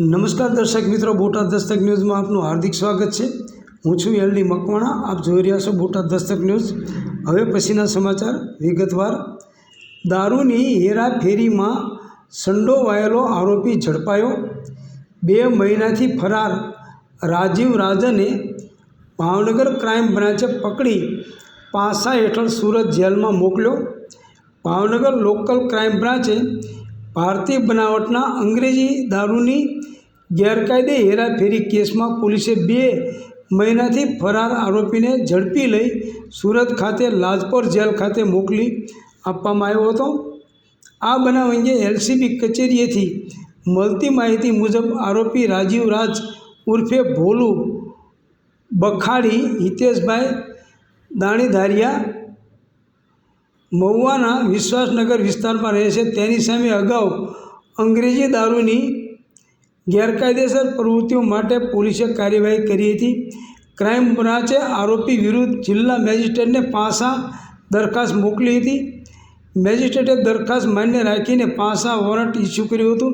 નમસ્કાર દર્શક મિત્રો, બોટાદ દસ્તક ન્યૂઝમાં આપનું હાર્દિક સ્વાગત છે. હું છું એલડી મકવાણા, આપ જોઈ રહ્યા છો બોટાદ દસ્તક ન્યૂઝ. હવે પછીના સમાચાર વિગતવાર. દારૂની હેરાફેરીમાં સંડોવાયેલો આરોપી ઝડપાયો. બે મહિનાથી ફરાર રાજીવ રાજને ભાવનગર ક્રાઇમ બ્રાન્ચે પકડી પાસા હેઠળ સુરત જેલમાં મોકલ્યો. ભાવનગર લોકલ ક્રાઇમ બ્રાન્ચે ભારતીય બનાવટના અંગ્રેજી દારૂની ગેરકાયદે હેરાફેરી કેસમાં પોલીસે બે મહિનાથી ફરાર આરોપીને ઝડપી લઈ સુરત ખાતે લાજપોર જેલ ખાતે મોકલી આપવામાં આવ્યો હતો. આ બનાવ અંગે એલસીબી કચેરીએથી મળતી માહિતી મુજબ આરોપી રાજીવ રાજ ઉર્ફે ભોલુ બખાડી, હિતેશભાઈ દાણીધારિયા મહુવાના વિશ્વાસનગર વિસ્તારમાં રહે છે. તેની સામે અગાઉ અંગ્રેજી દારૂની ગેરકાયદેસર પ્રવૃત્તિઓ માટે પોલીસે કાર્યવાહી કરી હતી. ક્રાઇમ બ્રાન્ચે આરોપી વિરુદ્ધ જિલ્લા મેજિસ્ટ્રેટને પાસા દરખાસ્ત મોકલી હતી. મેજિસ્ટ્રેટે દરખાસ્ત માન્ય રાખીને પાસા વોરંટ ઇસ્યુ કર્યું હતું.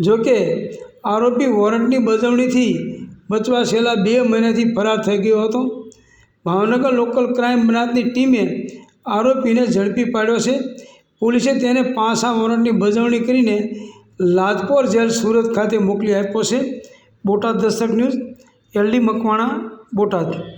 જોકે આરોપી વોરંટની બજવણીથી બચવા છેલ્લા બે મહિનાથી ફરાર થઈ ગયો હતો. ભાવનગર લોકલ ક્રાઇમ બ્રાન્ચની ટીમે આરોપીને ઝડપી પાડ્યો છે. પોલીસે તેને પાસા વોરંટની બજવણી કરીને લાજપોર જેલ સુરત ખાતે મોકલી આપ્યો છે. Botad Dastak news, LD Makwana, Botad.